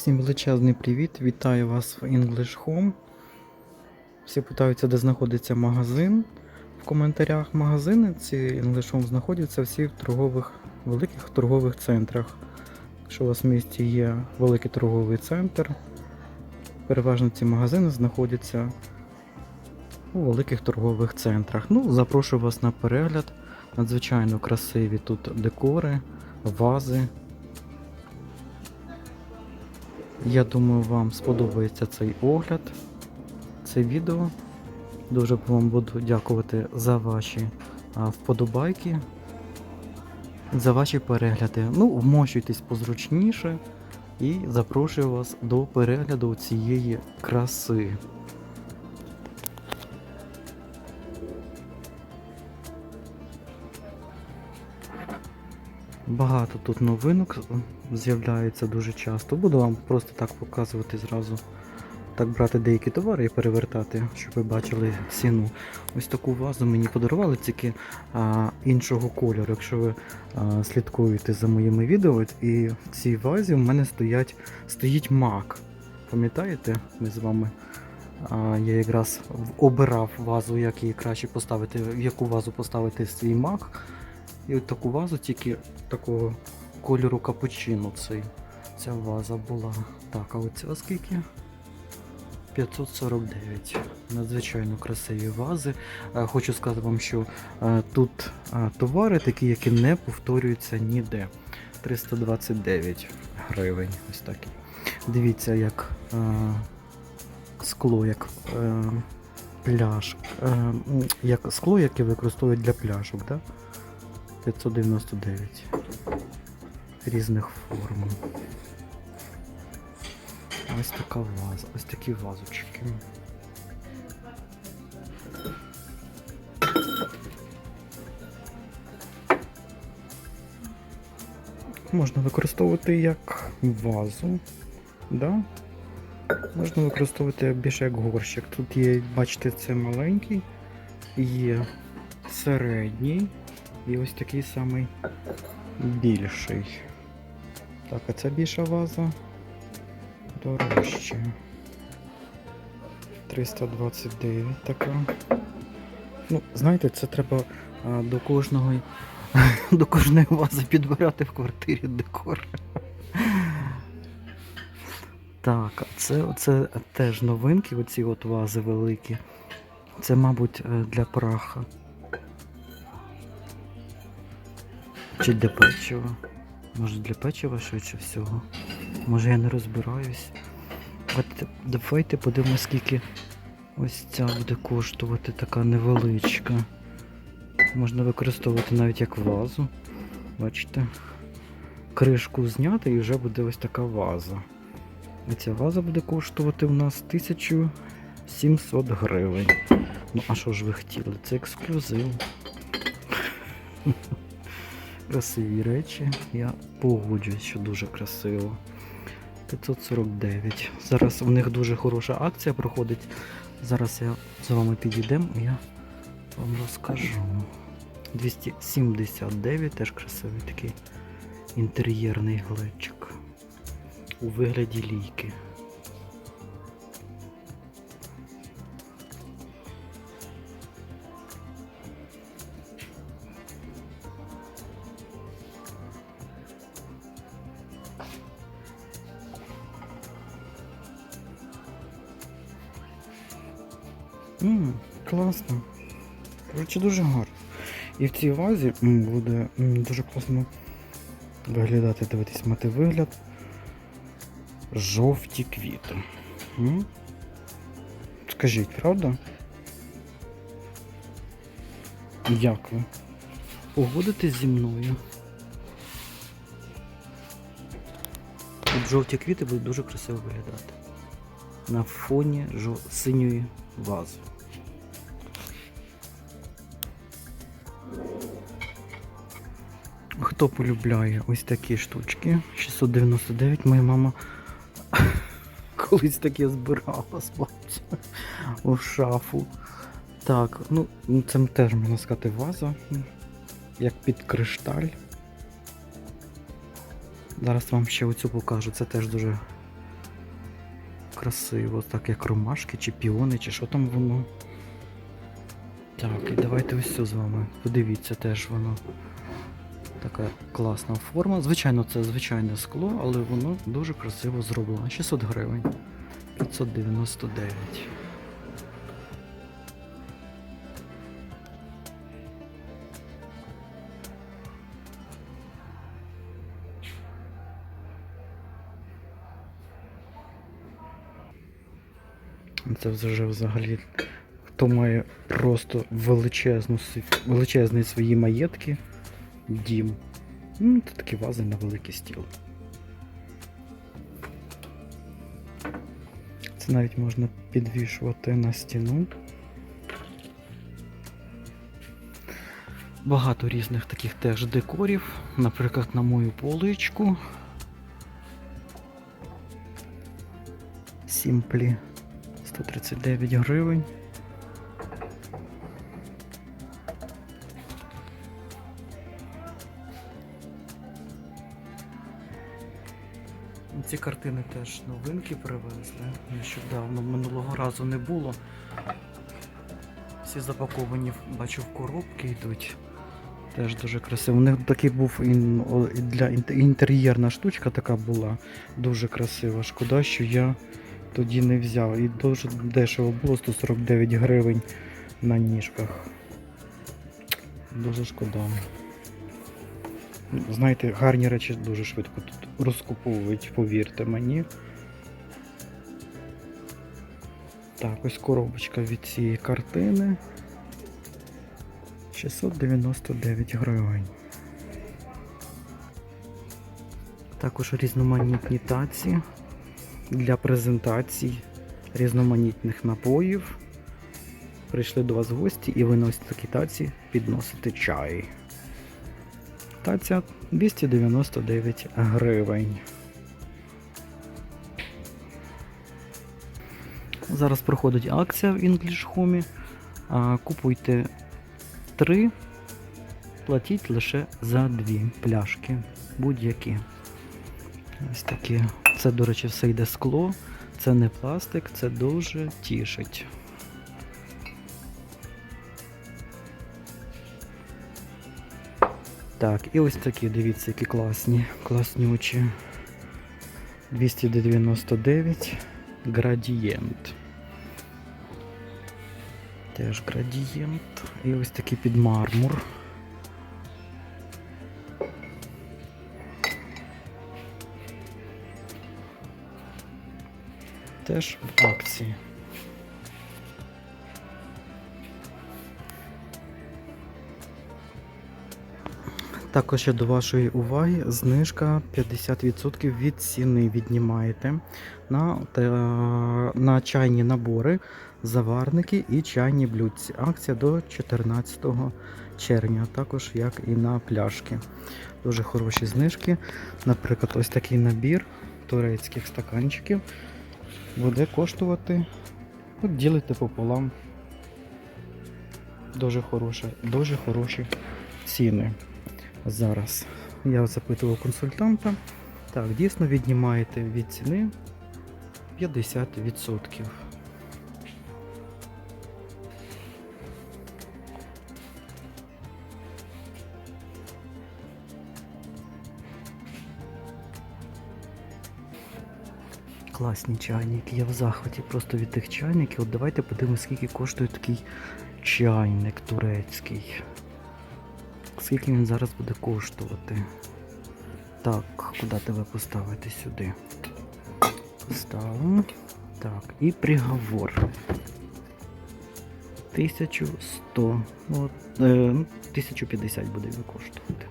Всім величезний привіт! Вітаю вас в English Home. Всі питаються, де знаходиться магазин. В коментарях магазини ці English Home знаходяться всі в торгових, великих торгових центрах. Якщо у вас в місті є великий торговий центр, переважно ці магазини знаходяться у великих торгових центрах. Ну, запрошую вас на перегляд. Надзвичайно красиві тут декори, вази. Я думаю, вам сподобається цей огляд, це відео. Дуже вам буду дякувати за ваші вподобайки, за ваші перегляди. Ну, вмощуйтесь позручніше і запрошую вас до перегляду цієї краси. Багато тут новинок з'являється дуже часто. Буду вам просто так показувати зразу. Так брати деякі товари і перевертати, щоб ви бачили ціну. Ось таку вазу мені подарували тільки а, іншого кольору. Якщо ви а, слідкуєте за моїми відео, і в цій вазі в мене стоять, стоїть мак. Пам'ятаєте, ми з вами а, я якраз обирав вазу, як її краще поставити, в яку вазу поставити свій мак. І от таку вазу тільки такого кольору капучино цей. Ця ваза була. Так, а оця скільки? 549. Надзвичайно красиві вази. Е, Хочу сказати вам, що е, тут е, товари такі, які не повторюються ніде. 329 гривень. Ось такі. Дивіться, як е, скло, як е, пляж, е, як скло, яке використовують для пляжок. Да? 599 різних форм. Ось така ваза, ось такі вазочки. Можна використовувати як вазу, да? Можна використовувати більше як горщик. Тут є, бачите, це маленький, є середній і ось такий самий більший. Так, а це більша ваза дорожча. 329 така. Ну, знаєте, це треба а, до кожного до кожної вази підбирати в квартирі декор. Так, це, це теж новинки, оці от вази великі. Це, мабуть, е, для праха. Чи для печива? Може для печива швидше всього. Може я не розбираюсь. От давайте подивимось, скільки ось ця буде коштувати така невеличка. Можна використовувати навіть як вазу. Бачите? Кришку зняти і вже буде ось така ваза. І ця ваза буде коштувати у нас 1700 гривень. Ну, а що ж ви хотіли? Це ексклюзив. Красиві речі. Я погоджуюсь, що дуже красиво. 549. Зараз в них дуже хороша акція проходить. Зараз я з вами підійдемо і я вам розкажу. 279 теж красивий такий інтер'єрний глечик. У вигляді лійки. Ммм, класно. Коротше, дуже гарно. І в цій вазі буде дуже класно виглядати, дивитись, мати вигляд. Жовті квіти. М? Скажіть, правда? Як ви? Погодитесь зі мною? Тут жовті квіти будуть дуже красиво виглядати. На фоні синьої вази. Хто полюбляє ось такі штучки? 699 моя мама колись таке збирала з бабцею у шафу. Так, ну це теж можна сказати ваза, як під кришталь. Зараз вам ще оцю покажу, це теж дуже красиво, так як ромашки, чи піони, чи що там воно. Так, і давайте ось це з вами. Подивіться, теж воно. Така класна форма. Звичайно, це звичайне скло, але воно дуже красиво зроблено. 600 гривень. 599. Це вже взагалі хто має просто величезну, величезні свої маєтки, дім. Ну, це такі вази на великий стіл. Це навіть можна підвішувати на стіну. Багато різних таких теж декорів. Наприклад, на мою поличку. Сімплі 139 гривень. Ці картини теж новинки привезли. Нещодавно минулого разу не було. Всі запаковані, бачу, в коробки йдуть. Теж дуже красиво. У них такий був ін, для інтер'єрна штучка така була. Дуже красива. Шкода, що я тоді не взяв. І дуже дешево було 149 гривень на ніжках. Дуже шкода. Знаєте, гарні речі дуже швидко тут розкуповують, повірте мені. Так, ось коробочка від цієї картини. 699 гривень. Також різноманітні таці для презентацій різноманітних напоїв. Прийшли до вас гості і ви носите такі таці підносите чай. Таця 299 гривень. Зараз проходить акція в English Home. Купуйте 3, платіть лише за 2 пляшки. Будь-які. Ось такі. Це, до речі, все йде скло, це не пластик, це дуже тішить. Так, і ось такі, дивіться, які класні, очі. 299 градієнт. Теж градієнт. І ось такий під мармур. Теж в акції. Також до вашої уваги знижка 50% від ціни віднімаєте на, та, на чайні набори, заварники і чайні блюдці. Акція до 14 червня, також як і на пляшки. Дуже хороші знижки. Наприклад, ось такий набір турецьких стаканчиків буде коштувати, от ділите пополам. Дуже хороше, дуже хороші ціни. Зараз я запитував консультанта. Так, дійсно віднімаєте від ціни 50%. Класні чайники, я в захваті просто від тих чайників. От давайте подивимося, скільки коштує такий чайник турецький. Скільки він зараз буде коштувати? Так, куди тебе поставити сюди? Поставимо. Так, і приговор. 1100. Ну, от, е, ну, 1050 буде він коштувати.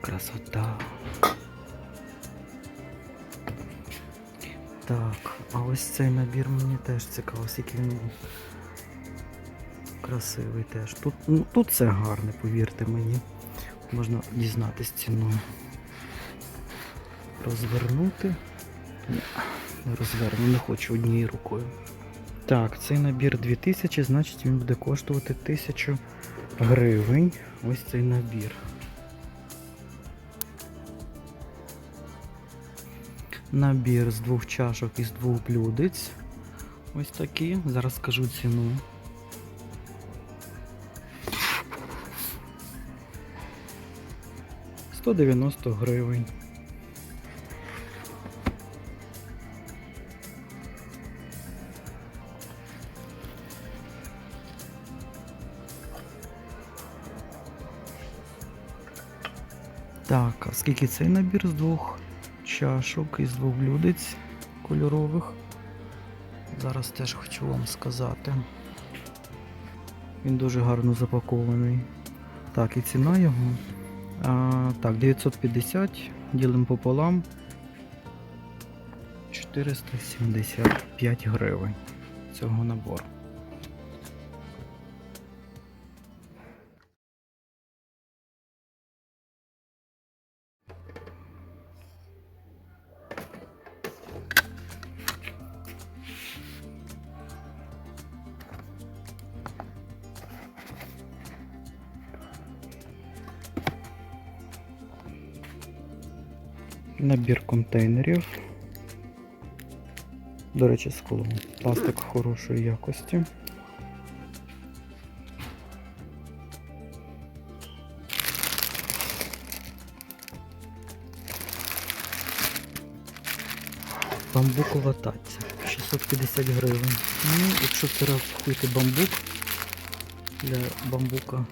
Красота. Так, а ось цей набір мені теж цікаво, скільки він красивий теж. Тут, ну, тут все гарне, повірте мені. Можна дізнатись ціну. Розвернути. Ні, не розверну, не хочу однією рукою. Так, цей набір 2000, значить він буде коштувати 1000 гривень. Ось цей набір. Набір з двох чашок і з двох блюдець. Ось такі. Зараз скажу ціну. Сто дев'яносто гривень. Так, а скільки цей набір з двох чашок і з двох блюдець кольорових? Зараз теж хочу вам сказати. Він дуже гарно запакований. Так, і ціна його. А, так, 950 ділимо пополам. 475 гривень цього набору. Набір контейнерів. До речі, скло. Пластик хорошої якості. Бамбукова таця. 650 гривень. Ну, якщо це рахуєте бамбук для бамбука.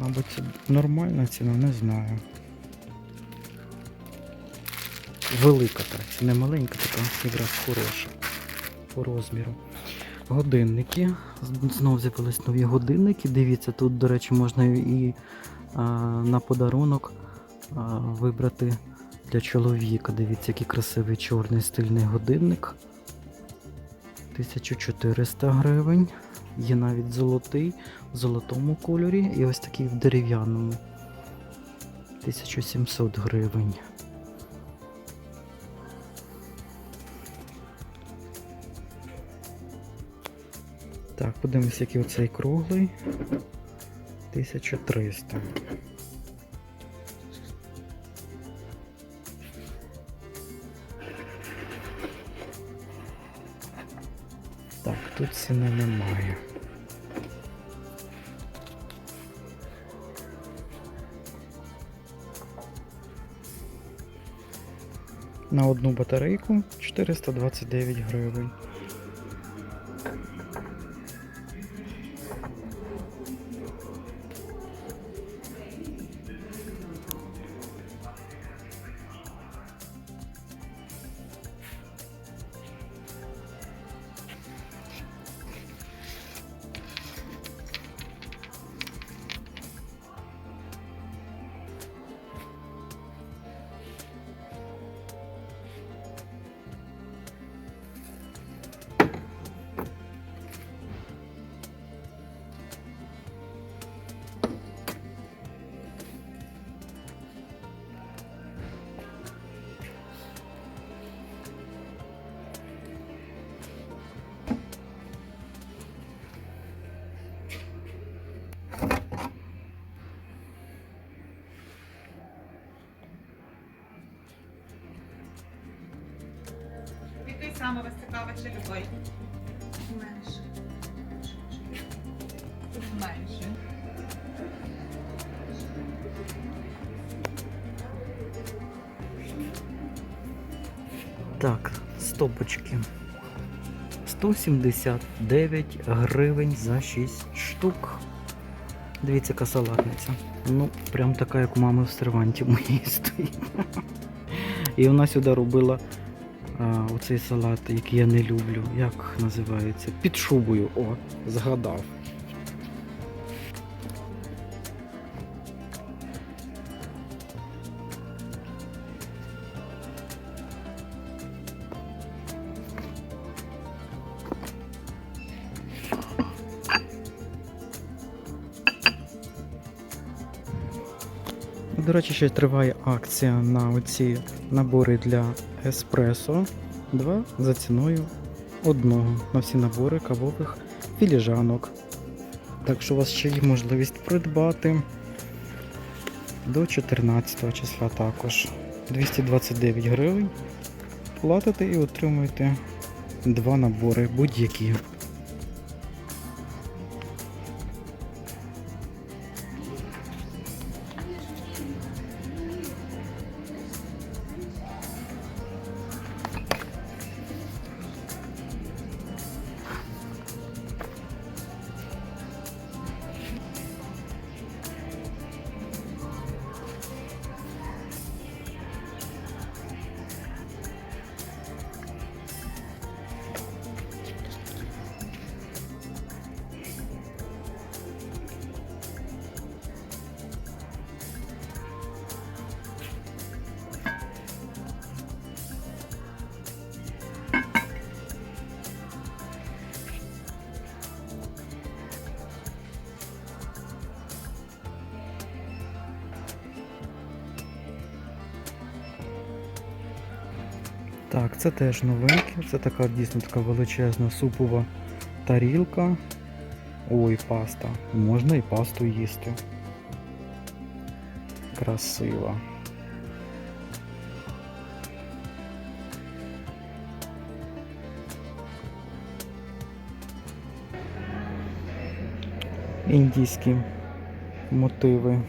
Мабуть, це нормальна ціна, не знаю. Велика таця, не маленька, така якраз хороша по розміру. Годинники. З- Знов з'явились нові годинники. Дивіться, тут, до речі, можна і а, на подарунок а, вибрати для чоловіка. Дивіться, який красивий чорний стильний годинник. 1400 гривень. Є навіть золотий в золотому кольорі і ось такий в дерев'яному. 1700 гривень. Так, подивимось, який оцей круглий. 1300. Тут ціни немає. На одну батарейку 429 гривень. Саме вас цікавить чи любий? Менше. Менше. Так, стопочки. 179 гривень за 6 штук. Дивіться, яка салатниця. Ну, прям така, як у мами в серванті моїй стоїть. І вона сюди робила оцей салат, який я не люблю. Як називається? Під шубою. О, згадав. Речі, ще триває акція на оці набори для еспресо. Два за ціною одного на всі набори кавових філіжанок. Так що у вас ще є можливість придбати. до 14 числа також. 229 гривень. Платите і отримуєте два набори будь-які. Так, це теж новинки. Це така дійсно така величезна супова тарілка. Ой, паста. Можна і пасту їсти. Красиво. Індійські мотиви.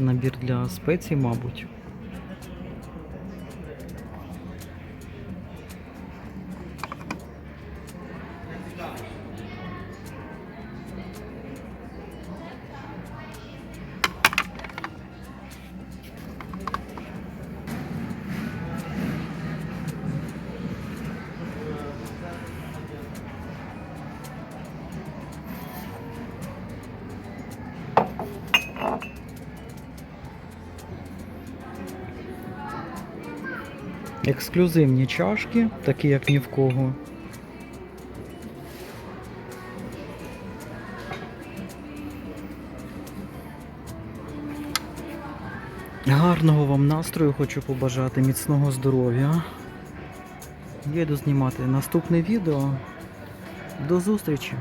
Набір для спецій, мабуть. Ексклюзивні чашки, такі як ні в кого. Гарного вам настрою хочу побажати, міцного здоров'я. Я йду знімати наступне відео. До зустрічі!